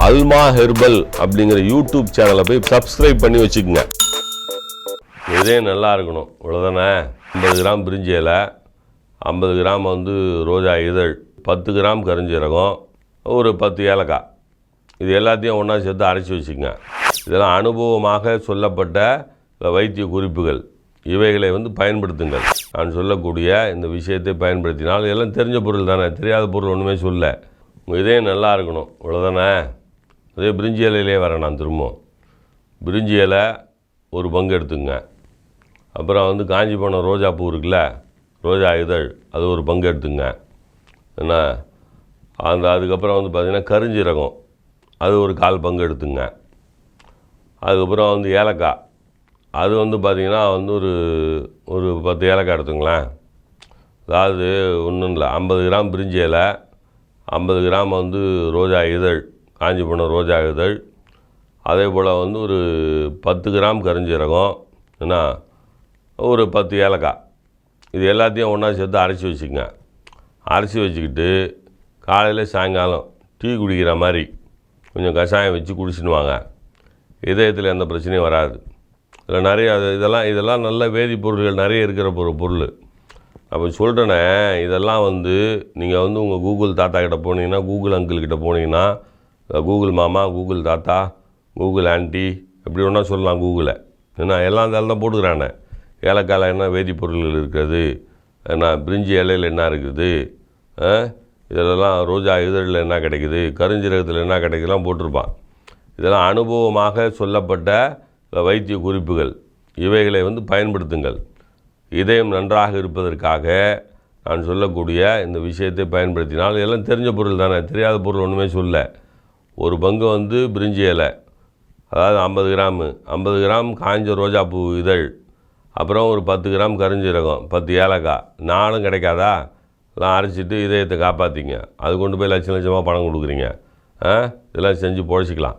அல்மா herbal அப்படிங்கிற YouTube சேனலை போய் சப்ஸ்கிரைப் பண்ணி வச்சுக்கோங்க. இதே நல்லா இருக்கணும். இவ்வளோதானே ஐம்பது கிராம் பிரிஞ்சி இலை ஐம்பது கிராம் வந்து ரோஜா இதழ் பத்து கிராம் கரிஞ்சீரகம் ஒரு பத்து ஏலக்காய். இது எல்லாத்தையும் ஒன்றா சேர்த்து அரைச்சி வச்சுக்கோங்க. இதெல்லாம் அனுபவமாக சொல்லப்பட்ட வைத்திய குறிப்புகள். இவைகளை வந்து பயன்படுத்துங்கள். நான் சொல்லக்கூடிய இந்த விஷயத்தை பயன்படுத்தினால் எல்லாம் தெரிஞ்ச பொருள் தானே தெரியாத பொருள் ஒன்றுமே சொல்ல. உங்கள் இதயம் நல்லா இருக்கணும். இவ்வளோதானே அதே பிரிஞ்சி இலையிலே வரேன் நான் திரும்பவும். பிரிஞ்சி இலை ஒரு பங்கு எடுத்துங்க அப்புறம் வந்து காஞ்சி போன ரோஜா பூ இருக்குல்ல ரோஜா இதழ் அது ஒரு பங்கு எடுத்துங்க என்ன? அந்த அதுக்கப்புறம் வந்து பார்த்திங்கன்னா கருஞ்சீரகம் அது ஒரு கால் பங்கு எடுத்துங்க அதுக்கப்புறம் வந்து ஏலக்காய் அது வந்து பார்த்திங்கன்னா வந்து ஒரு ஒரு பத்து ஏலக்காய் எடுத்துங்களேன் அதாவது ஒன்றும் இல்லை ஐம்பது கிராம் பிரிஞ்சி இலை ஐம்பது கிராம் வந்து ரோஜா இதழ் காஞ்சி போன ரோஜா இதழ். அதே போல் வந்து ஒரு பத்து கிராம் கரிஞ்சீரகம் என்ன ஒரு பத்து ஏலக்காய். இது எல்லாத்தையும் ஒன்றா சேர்த்து அரைச்சி வச்சுக்கங்க. அரைச்சி வச்சுக்கிட்டு காலையில் சாயங்காலம் டீ குடிக்கிற மாதிரி கொஞ்சம் கஷாயம் வச்சு குடிச்சின்னு வாங்க இதயத்தில் எந்த பிரச்சனையும் வராது. இதில் நிறைய அது- இதெல்லாம் இதெல்லாம் நல்ல வேதிப்பொருட்கள் நிறைய இருக்கிற ஒரு பொருள். அப்போ சொல்கிறேனே இதெல்லாம் வந்து நீங்கள் வந்து உங்கள் கூகுள் தாத்தா கிட்ட போனீங்கன்னா கூகுள் அங்கிள் கிட்டே போனீங்கன்னா கூகுள் மாமா கூகுள் தாத்தா கூகுள் ஆன்ட்டி எப்படி ஒன்றா சொல்லலாம் கூகுளை ஏன்னா எல்லாம் இருந்தாலும் தான் போட்டுக்கிறானே. ஏலக்காயில் என்ன வேதிப்பொருள்கள் இருக்கிறது என்ன பிரிஞ்சி இலையில் என்ன இருக்குது? இதெல்லாம் ரோஜா இதழில் என்ன கிடைக்குது? கருஞ்சீரகத்தில் என்ன கிடைக்குதுலாம் போட்டிருப்பான். இதெல்லாம் அனுபவமாக சொல்லப்பட்ட வைத்திய குறிப்புகள். இவைகளை வந்து பயன்படுத்துங்கள். இதயம் நன்றாக இருப்பதற்காக நான் சொல்லக்கூடிய இந்த விஷயத்தை பயன்படுத்தினால் எல்லாம் தெரிஞ்ச பொருள் தானே. தெரியாத பொருள் ஒன்றுமே சொல்ல. ஒரு பங்கு வந்து பிரிஞ்சி இலை. அதாவது ஐம்பது கிராமு. ஐம்பது கிராம் காய்ஞ்ச ரோஜாப்பூ இதழ். அப்புறம் ஒரு பத்து கிராம் கருஞ்சீரகம் பத்து ஏலக்காய். நாளும் கிடைக்காதா? எல்லாம் அரைச்சிட்டு இதயத்தை காப்பாற்றிங்க அது கொண்டு போய் லட்சம் லட்சமாக பணம் கொடுக்குறீங்க. ஆ? இதெல்லாம் செஞ்சு பொழைச்சிக்கலாம்.